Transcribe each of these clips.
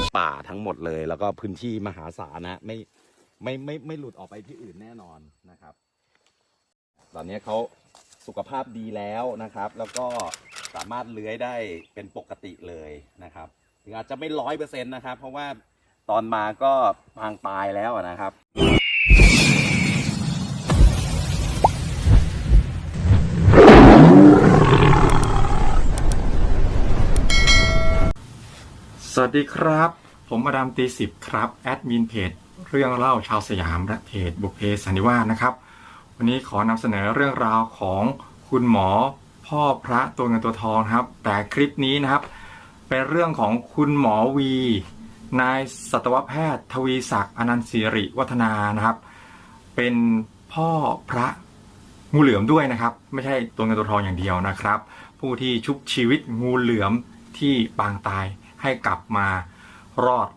ป็นป่าทั้งหมดเลย แล้วก็พื้นที่มหาศาลนะไม่ไม่ไม่ไม่หลุดออกไปที่อื่นแน่นอนนะครับ ตอนนี้เขาสุขภาพดีแล้วนะครับ แล้วก็สามารถเลื้อยได้เป็นปกติเลยนะครับถึงอาจจะไม่ร้อยเปอร์เซ็นต์นะครับ เพราะว่าตอนมาก็พางตายแล้วนะครับสวัสดีครับ ผมมาดามตีสิบครับ แอดมินเพจ เรื่องเล่าชาวสยามและเพจบุพเพสันนิวาสนะครับ วันนี้ขอนำเสนอเรื่องราวของคุณหมอพ่อพระตัวเงินตัวทองครับ แต่คลิปนี้นะครับ เป็นเรื่องของคุณหมอวี นายสัตวแพทย์ ทวีศักดิ์อนันต์สิริวัฒนานะครับ เป็นพ่อพระงูเหลือมด้วยนะครับ ไม่ใช่ตัวเงินตัวทองอย่างเดียวนะครับ ผู้ที่ชุบชีวิตงูเหลือมที่ปางตายให้กลับมา รอด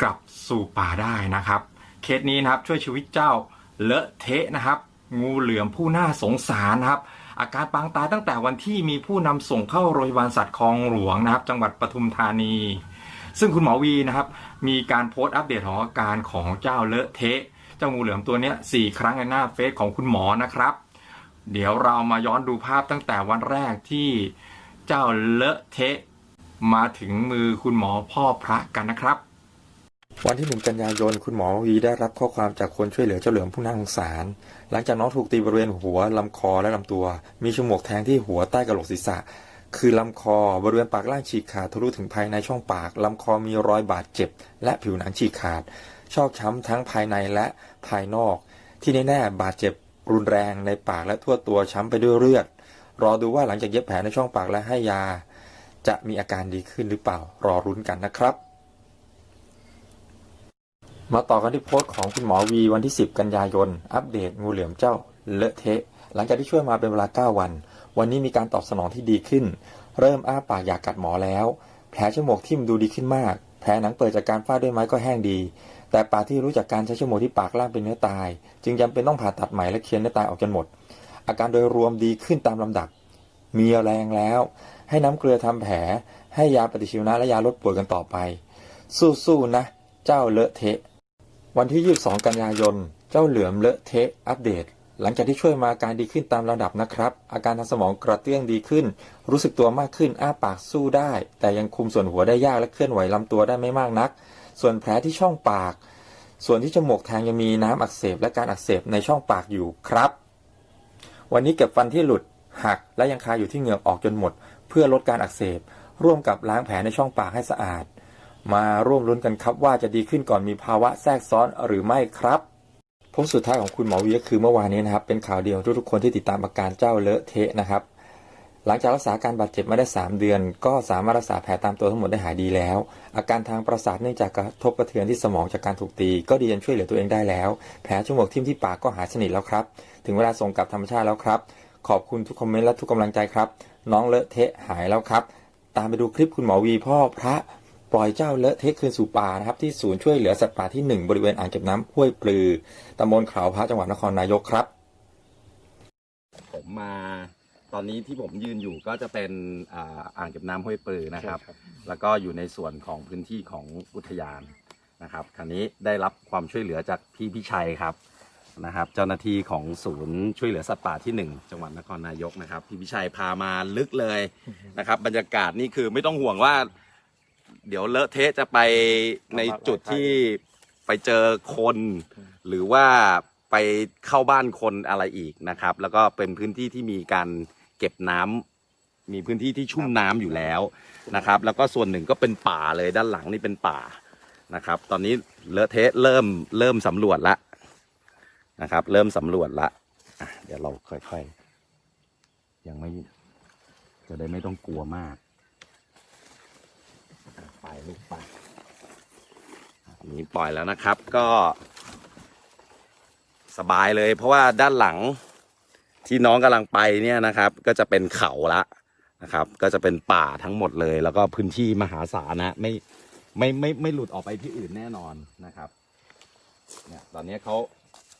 กลับสู่ป่าได้นะครับ เคสนี้นะครับช่วยชีวิตเจ้าเลอะเทะนะครับ งูเหลือมผู้น่าสงสารนะครับ อาการปางตายตั้งแต่วันที่มีผู้นำส่งเข้าโรงพยาบาลสัตว์คลองหลวงนะครับ จังหวัดปทุมธานี ซึ่งคุณหมอวีนะครับ มีการโพสต์อัปเดตของอาการของเจ้าเลอะเทะ เจ้างูเหลือมตัวนี้สี่ครั้งในหน้าเฟซของคุณหมอนะครับ เดี๋ยวเรามาย้อนดูภาพตั้งแต่วันแรกที่เจ้าเลอะเทะ มาถึงมือคุณหมอพ่อพระกันนะครับ วันที่หนึ่งกันยายนคุณหมอวีได้รับข้อความจากคนช่วยเหลือเจ้าเหลือมผู้น่าสงสาร หลังจากน้องถูกตีบริเวณหัวลำคอและลำตัว มีฉมวกแทงที่หัวใต้กระโหลกศีรษะ คือลำคอบริเวณปากล่างฉีกขาดทะลุถึงภายในช่องปากลำคอมีรอยบาดเจ็บ และผิวหนังฉีกขาดชอกช้ำทั้งภายในและภายนอก ที่แน่ๆบาดเจ็บรุนแรงในปากและทั่วตัวช้ำไปด้วยเลือด รอดูว่าหลังจากเย็บแผลในช่องปากและให้ยา จะมีอาการดีขึ้นหรือเปล่ารอรุ้นกันนะครับ มาต่อกันที่โพสต์ของคุณหมอวีวันที่ 10 กันยายน อัปเดตงูเหลือมเจ้าเลอะเทะ หลังจากที่ช่วยมาเป็นเวลา 9 วัน วันนี้มีการตอบสนองที่ดีขึ้น เริ่มอ้าปากอยากกัดหมอแล้ว แผลจมูกทิ่มดูดีขึ้นมาก แผลหนังเปิดจากการฟาดด้วยไม้ก็แห้งดี แต่ปากที่รู้จากการใช้จมูกที่ปากล่างเป็นเนื้อตาย จึงจำเป็นต้องผ่าตัดใหม่และเคลียร์เนื้อตายออกจนหมด อาการโดยรวมดีขึ้นตามลำดับ มีแรงแล้ว ให้น้ำเกลือทำแผล ให้ยาปฏิชีวนะและยาลดปวดกันต่อไป สู้ๆนะ เจ้าเลอะเทะ วันที่ 22 กันยายน เจ้าเหลือมเลอะเทะอัปเดต หลังจากที่ช่วยมาอาการดีขึ้นตามระดับนะครับ อาการทางสมองกระเตื้องดีขึ้น รู้สึกตัวมากขึ้น อ้าปากสู้ได้ แต่ยังคุมส่วนหัวได้ยากและเคลื่อนไหวลำตัวได้ไม่มากนัก ส่วนแผลที่ช่องปาก ส่วนที่จมูกแทงยังมีน้ำอักเสบและการอักเสบในช่องปากอยู่ครับ วันนี้เก็บฟันที่หลุดหักและยังคาอยู่ที่เหงือกออกจนหมด เพื่อลดการอักเสบ ร่วมกับล้างแผลในช่องปากให้สะอาด มาร่วมลุ้นกันครับว่าจะดีขึ้นก่อนมีภาวะแทรกซ้อนหรือไม่ครับพงสุดท้ายของคุณหมอวีก็คือเมื่อวานนี้นะครับ เป็นข่าวเดียวทุกๆคนที่ติดตามอาการเจ้าเลอะเทะนะครับ หลังจากรักษาอาการบาดเจ็บมาได้ 3 เดือน ก็สามารถรักษาแผลตามตัวทั้งหมดได้หายดีแล้ว อาการทางประสาทเนื่องจากกระทบกระเทือนที่สมองจากการถูกตี ก็ดีจนช่วยเหลือตัวเองได้แล้ว แผลจมูกทิ่มที่ปากก็หายสนิทแล้วครับ ถึงเวลาส่งกลับธรรมชาติแล้วครับ ขอบคุณทุกคอมเมนต์และทุกกำลังใจครับ น้องเลอะเทะหายแล้วครับ ตามไปดูคลิปคุณหมอวีพ่อพระปล่อยเจ้าเลอะเทะคืนสู่ป่านะครับ ที่ศูนย์ช่วยเหลือสัตว์ป่าที่ 1 บริเวณอ่างเก็บน้ำห้วยปลือตำบลเขาพระจังหวัดนครนายกครับ ผมมาตอนนี้ที่ผมยืนอยู่ก็จะเป็นอ่าอ่างเก็บน้ำห้วยปือนะครับ แล้วก็อยู่ในส่วนของพื้นที่ของอุทยานนะครับคราวนี้ได้รับความช่วยเหลือจากพี่พิชัยครับ นะครับ เจ้าหน้าที่ของศูนย์ช่วยเหลือสัตว์ป่าที่ 1 จังหวัดนครนายกนะครับพี่พิชัยพามาลึกเลยนะครับ บรรยากาศนี่คือไม่ต้องห่วงว่า เดี๋ยวเลอะเทะจะไปในจุดที่ไปเจอคน หรือว่าไปเข้าบ้านคนอะไรอีกนะครับ แล้วก็เป็นพื้นที่ที่มีการเก็บน้ำมีพื้นที่ที่ชุ่มน้ำอยู่แล้วนะครับ แล้วก็ส่วนหนึ่งก็เป็นป่าเลยด้านหลังนี่เป็นป่านะครับ ตอนนี้เลอะเทะเริ่มเริ่มสำรวจละ นะครับ เริ่มสำรวจละเดี๋ยวเราค่อยๆ ยังไม่ จะได้ไม่ต้องกลัวมากอะไปลูกไปนี้ปล่อยแล้วนะครับก็สบายเลย เพราะว่าด้านหลังที่น้องกำลังไปเนี่ยนะครับ ก็จะเป็นเขาละนะครับ ก็จะเป็นป่าทั้งหมดเลย แล้วก็พื้นที่มหาศาลนะไม่ไม่ไม่ไม่หลุดออกไปที่อื่นแน่นอนนะครับ เนี่ยตอนนี้เขา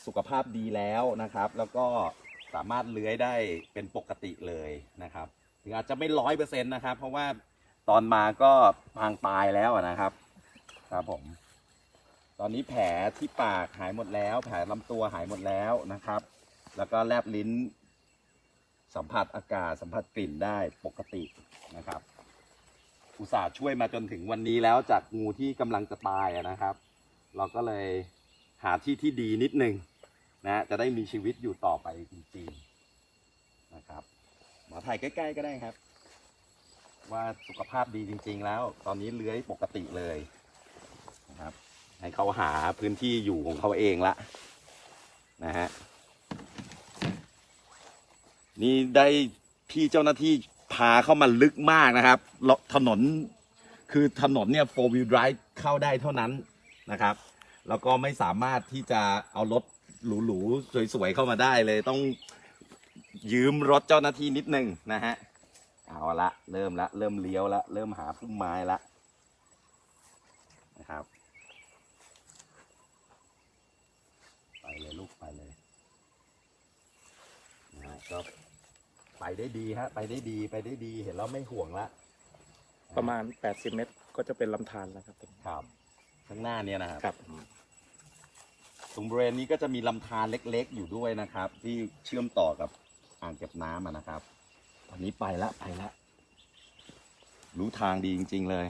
สุขภาพดีแล้วนะครับ แล้วก็สามารถเลื้อยได้เป็นปกติเลยนะครับ ถึงอาจจะไม่ร้อยเปอร์เซ็นต์นะครับ เพราะว่าตอนมาก็พางตายแล้วนะครับครับผม ตอนนี้แผลที่ปากหายหมดแล้ว แผลลำตัวหายหมดแล้วนะครับ แล้วก็แลบลิ้น สัมผัสอากาศสัมผัสกลิ่นได้ปกตินะครับ อุตส่าห์ช่วยมาจนถึงวันนี้แล้วจากงูที่กำลังจะตายนะครับ เราก็เลยหาที่ที่ดีนิดนึง นะจะได้มีชีวิตอยู่ต่อไปจริงๆนะครับหมาถ่ายใกล้ ๆ ก็ได้ครับ ว่าสุขภาพดีจริง ๆ แล้ว ตอนนี้เลื้อยปกติเลยนะครับ ให้เขาหาพื้นที่อยู่ของเขาเองละนะฮะนี่ได้พี่เจ้าหน้าที่พาเข้ามาลึกมากนะครับแล้วถนนคือถนนเนี่ย four wheel drive เข้าได้เท่านั้นนะครับ แล้วก็ไม่สามารถที่จะเอารถ หรูๆสวยๆเข้ามาได้เลยต้องยืมรถเจ้าหน้าที่นิดนึงนะฮะเอาละเริ่มละเริ่มเลี้ยวละเริ่มหาพุ่มไม้ละนะครับ ไปเลยลูกไปเลยนะฮะก็ไปได้ดีฮะไปได้ดีไปได้ดีเห็นแล้วไม่ห่วงละประมาณ 80 เมตรก็จะเป็นลำธารแล้วครับผมครับ ข้างหน้าเนี่ยนะครับ ครับ ตรงบริเวณนี้ก็จะมีลำธารเล็กๆ อยู่ด้วยนะครับ ที่เชื่อมต่อกับอ่างเก็บน้ำอะนะครับตอนนี้ไปละไปละ รู้ทางดีจริง ๆ เลย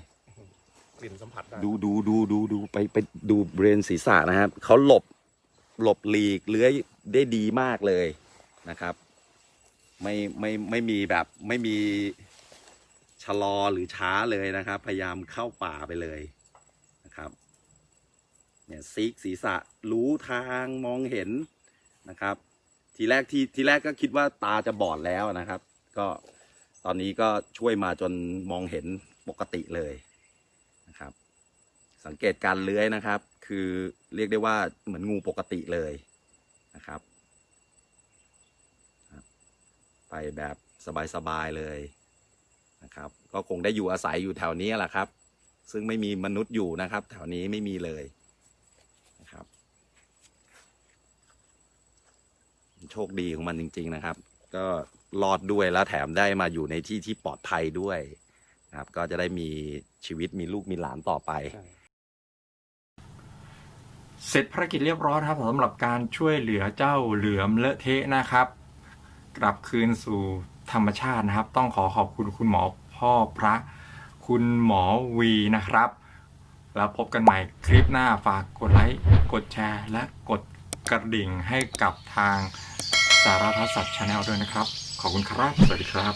กลิ่นสัมผัสได้ดูดูดูดูดูไปไปดูบริเวณศีรษะนะครับเขาหลบหลบหลีกเลื้อยได้ดีมากเลยนะครับ ไม่ไม่ไม่มีแบบไม่มีชะลอหรือช้าเลยนะครับ พยายามเข้าป่าไปเลยนะครับ เนี่ยซีกศีรษะรู้ทางมองเห็นนะครับ ทีแรกที่ทีแรกก็คิดว่าตาจะบอดแล้วนะครับ ก็ตอนนี้ก็ช่วยมาจนมองเห็นปกติเลยนะครับ สังเกตการเลื้อยนะครับ คือเรียกได้ว่าเหมือนงูปกติเลยนะครับครับไปแบบสบายๆเลยนะครับ ก็คงได้อยู่อาศัยอยู่แถวนี้แหละครับ ซึ่งไม่มีมนุษย์อยู่นะครับ แถวนี้ไม่มีเลยนะครับ โชคดีของมันจริง ๆนะครับ ก็รอดด้วยแล้วแถมได้มาอยู่ในที่ที่ปลอดภัยด้วยนะครับ ก็จะได้มีชีวิตมีลูกมีหลานต่อไป เสร็จภารกิจเรียบร้อยครับสำหรับการช่วยเหลือเจ้าเหลือมเลอะเทะนะครับ กลับคืนสู่ธรรมชาตินะครับ ต้องขอขอบคุณคุณหมอพ่อพระ คุณหมอวีนะครับ แล้วพบกันใหม่คลิปหน้าฝากกดไลค์กดแชร์ และกดกระดิ่งให้กับทาง สารพัดสัตว์ชาแนลด้วยนะครับ ขอบคุณครับ สวัสดีครับ